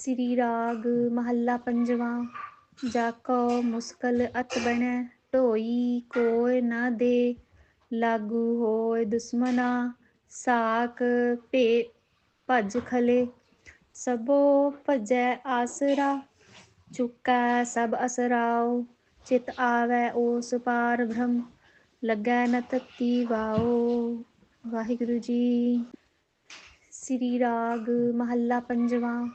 ਸ੍ਰੀ ਰਾਗ ਮਹੱਲਾ ਪੰਜਵਾਂ, ਜਾ ਕੋ ਮੁਸਕਲ ਅਤ ਬਣੈ, ਢੋਈ ਕੋਇ ਨਾ ਦੇ, ਲਾਗੂ ਹੋਏ ਦੁਸ਼ਮਨਾ ਸਾਕ ਭੇ ਭਜ ਖਲੇ, ਸਭੋ ਭਜੈ ਆਸਰਾ, ਚੁੱਕੈ ਸਭ ਅਸਰਾਉ, ਚਿਤ ਆਵੈ ਓਸ ਪਾਰ ਬ੍ਰਹਮ, ਲੱਗੈ ਨ ਤਤੀ ਵਾਓ ਵਾਹਿਗੁਰੂ ਜੀ। ਸ੍ਰੀ ਰਾਗ ਮਹੱਲਾ ਪੰਜਵਾਂ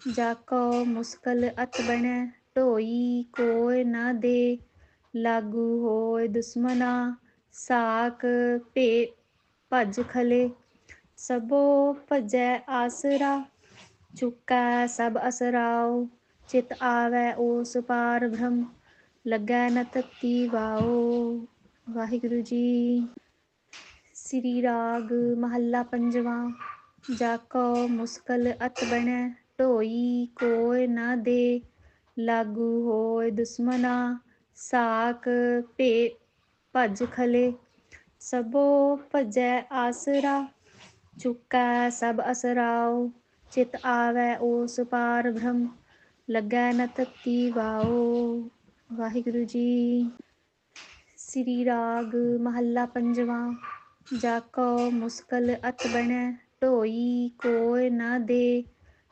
ਜਾ ਕੋ ਮੁਸਕਲ ਅਤ ਬਣੈ, ਢੋਈ ਕੋਇ ਨਾ ਦੇ। ਲਾਗੂ ਹੋਏ ਦੁਸ਼ਮਨਾ ਸਾਕ ਭੇ ਭਜ ਖਲੇ। ਸਭੋ ਭਜੈ ਆਸਰਾ, ਚੁੱਕੈ ਸਭ ਅਸਰਾਉ। ਚਿਤ ਆਵੈ ਓਸ ਪਾਰ ਬ੍ਰਹਮ, ਲੱਗੈ ਨ ਤਤੀ ਵਾਓ ਵਾਹਿਗੁਰੂ ਜੀ। ਸ੍ਰੀ ਰਾਗ ਮਹੱਲਾ ਪੰਜਵਾਂ, ਜਾ ਕੋ ਮੁਸਕਲ ਅਤ ਬਣੈ ਢੋਈ ਕੋਇ ਨਾ ਦੇ, ਲਾਗੂ ਹੋਏ ਦੁਸ਼ਮਨਾ ਸਾਕ ਭੇ ਭਜ ਖਲੇ। ਸਭੋ ਭਜੈ ਆਸਰਾ, ਚੁਕੈ ਸਭ ਅਸਰਾਉ, ਚਿਤ ਆਵੈ ਓਸ ਪਾਰ ਬ੍ਰਹਮ, ਲੱਗੈ ਨ ਤਤੀ ਵਾਓ ਵਾਹਿਗੁਰੂ ਜੀ, ਸ੍ਰੀ ਰਾਗ ਮਹੱਲਾ ਪੰਜਵਾਂ, ਜਾ ਕੋ ਮੁਸਕਲ ਅਤ ਬਣੈ ਢੋਈ ਕੋਇ ਨਾ ਦੇ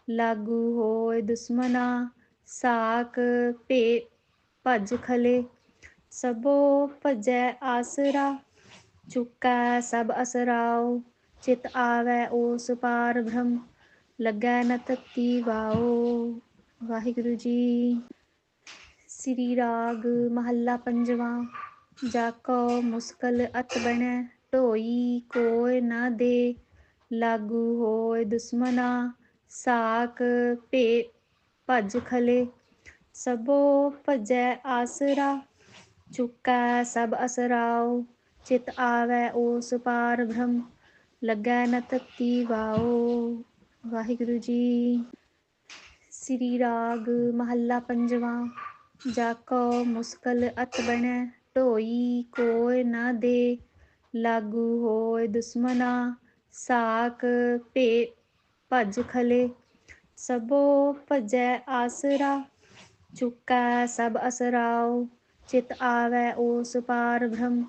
ਲਾਗੂ ਹੋਏ ਦੁਸ਼ਮਨਾ ਸਾਕ ਭੇ ਭਜ ਖਲੇ। ਸਭੋ ਭਜੈ ਆਸਰਾ, ਚੁਕੈ ਸਭ ਅਸਰਾਉ। ਚਿਤ ਆਵੈ ਓਸ ਪਾਰ ਬ੍ਰਹਮ, ਲੱਗੈ ਨ ਤਤੀ ਵਾਓ ਵਾਹਿਗੁਰੂ ਜੀ। ਸ੍ਰੀ ਰਾਗ ਮਹੱਲਾ ਪੰਜਵਾਂ, ਜਾ ਕੋ ਮੁਸਕਲ ਅਤ ਬਣੈ, ਢੋਈ ਕੋਇ ਨਾ ਦੇ। ਲਾਗੂ ਹੋਏ ਦੁਸ਼ਮਨਾ ਸਾਕ ਭੇ ਭਜ ਖਲੇ, ਸਭੋ ਭਜੈ ਆਸਰਾ, ਚੁਕੈ ਸਭ ਅਸਰਾਉ, ਚਿਤ ਆਵੈ ਓਸ ਪਾਰ ਬ੍ਰਹਮ, ਲੱਗੈ ਨ ਤਤੀ ਵਾਓ ਵਾਹਿਗੁਰੂ ਜੀ। ਸ੍ਰੀ ਰਾਗ ਮਹੱਲਾ ਪੰਜਵਾਂ, ਜਾ ਕੋ ਮੁਸਕਲ ਅਤ ਬਣੈ, ਢੋਈ ਕੋਇ ਨਾ ਦੇ, ਲਾਗੂ ਹੋਏ ਦੁਸ਼ਮਨਾ, ਸਾਕ ਭੇ ਭਜ ਖਲੇ, ਸਭੋ ਭਜੈ ਆਸਰਾ, ਚੁਕੈ ਸਭ ਅਸਰਾਉ, ਚਿਤ ਆਵੈ ਓਸ ਪਾਰ ਬ੍ਰਹਮ,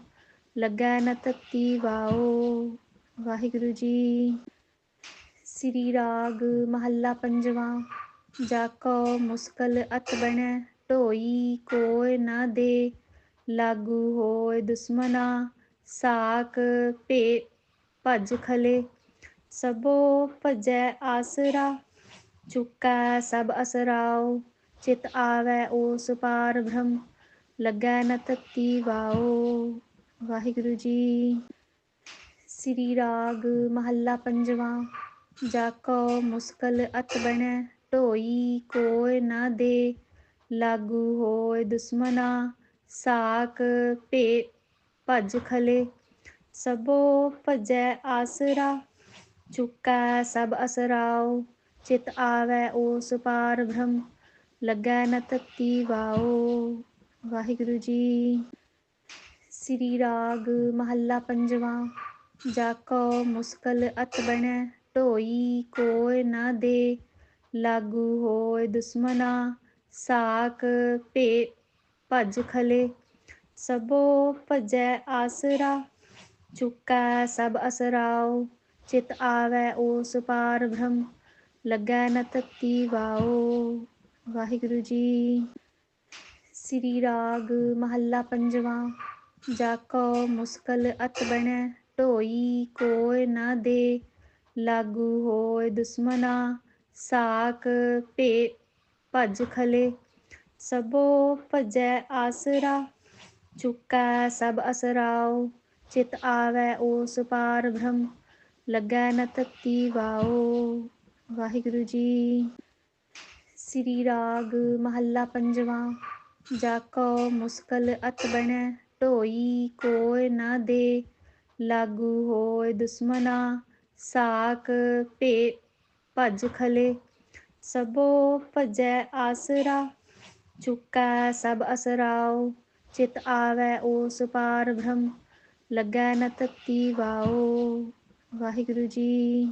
ਲੱਗੈ ਨ ਤਤੀ ਵਾਓ ਵਾਹਿਗੁਰੂ ਜੀ, ਸ੍ਰੀ ਰਾਗ ਮਹੱਲਾ ਪੰਜਵਾਂ, ਜਾ ਕੋ ਮੁਸਕਲ ਅਤ ਬਣੈ, ਢੋਈ ਕੋਇ ਨਾ ਦੇ, ਲਾਗੂ ਹੋਏ ਦੁਸ਼ਮਨਾ, ਸਾਕ ਭੇ, ਭਜ ਖਲੇ। ਸਭੋ ਭਜੈ ਆਸਰਾ, ਚੁੱਕੈ ਸਭ ਅਸਰਾਉ, ਚਿਤ ਆਵੈ ਓਸ ਪਾਰ ਬ੍ਰਹਮ, ਲੱਗੈ ਨ ਤਤੀ ਵਾਓ ਵਾਹਿਗੁਰੂ ਜੀ, ਸ੍ਰੀ ਰਾਗ ਮਹੱਲਾ ਪੰਜਵਾਂ, ਜਾ ਕੋ ਮੁਸਕਲ ਅਤ ਬਣੈ, ਢੋਈ ਕੋਇ ਨਾ ਦੇ, ਲਾਗੂ ਹੋਏ ਦੁਸ਼ਮਨਾ ਸਾਕ ਭੇ, ਭਜ ਖਲੇ। ਸਭੋ ਭਜੈ ਆਸਰਾ ਚੁਕੈ ਸਭ ਅਸਰਾਉ, ਚਿਤ ਆਵੈ ਓਸ ਪਾਰ ਬ੍ਰਹਮ, ਲੱਗੈ ਨ ਤਤੀ ਵਾਓ ਵਾਹਿਗੁਰੂ ਜੀ, ਸ੍ਰੀ ਰਾਗ ਮਹੱਲਾ ਪੰਜਵਾਂ, ਜਾ ਕੋ ਮੁਸਕਲ ਅਤ ਬਣੈ, ਢੋਈ ਕੋਇ ਨਾ ਦੇ। ਲਾਗੂ ਹੋਏ ਦੁਸ਼ਮਨਾ ਸਾਕ ਭੇ ਭਜ ਖਲੇ। ਸਭੋ ਭਜੈ ਆਸਰਾ, ਚੁਕੈ ਸਭ ਅਸਰਾਉ ਚਿਤ ਆਵੈ ਓਸ ਪਾਰ ਬ੍ਰਹਮ, ਲੱਗੈ ਨ ਤਤੀ ਵਾਓ। ਵਾਹਿਗੁਰੂ ਜੀ, ਸ੍ਰੀ ਰਾਗ ਮਹੱਲਾ ਪੰਜਵਾਂ, ਜਾ ਕੋ ਮੁਸਕਲ ਅਤ ਬਣੈ, ਢੋਈ ਕੋਇ ਨਾ ਦੇ। ਲਾਗੂ ਹੋਏ ਦੁਸ਼ਮਨਾ ਸਾਕ ਭੇ, ਭਜ ਖਲੇ। ਸਭੋ ਭਜੈ ਆਸਰਾ, ਚੁਕੈ ਸਭ ਅਸਰਾਉ ਚਿਤ ਆਵੈ ਓਸ ਪਾਰ ਬ੍ਰਹਮ ਲੱਗੈ ਨਾ ਤਤੀ ਵਾਓ ਵਾਹਿਗੁਰੂ ਜੀ, ਸ੍ਰੀ ਰਾਗ ਮਹੱਲਾ ਪੰਜਵਾਂ, ਜਾ ਕੋ ਮੁਸਕਲ ਅਤ ਬਣੈ, ਢੋਈ ਕੋਇ ਨਾ ਦੇ, ਲਾਗੂ ਹੋਏ ਦੁਸ਼ਮਨਾ ਸਾਕ ਭੇ ਭਜ ਖਲੇ। ਸਭੋ ਭਜੈ ਆਸਰਾ, ਚੁਕੈ ਸਭ ਅਸਰਾਉ ਚਿਤ ਆਵੈ ਓਸ ਪਾਰ ਬ੍ਰਹਮ। ਲੱਗੈ ਨ ਤਤੀ ਵਾਓ ਵਾਹਿਗੁਰੂ ਜੀ।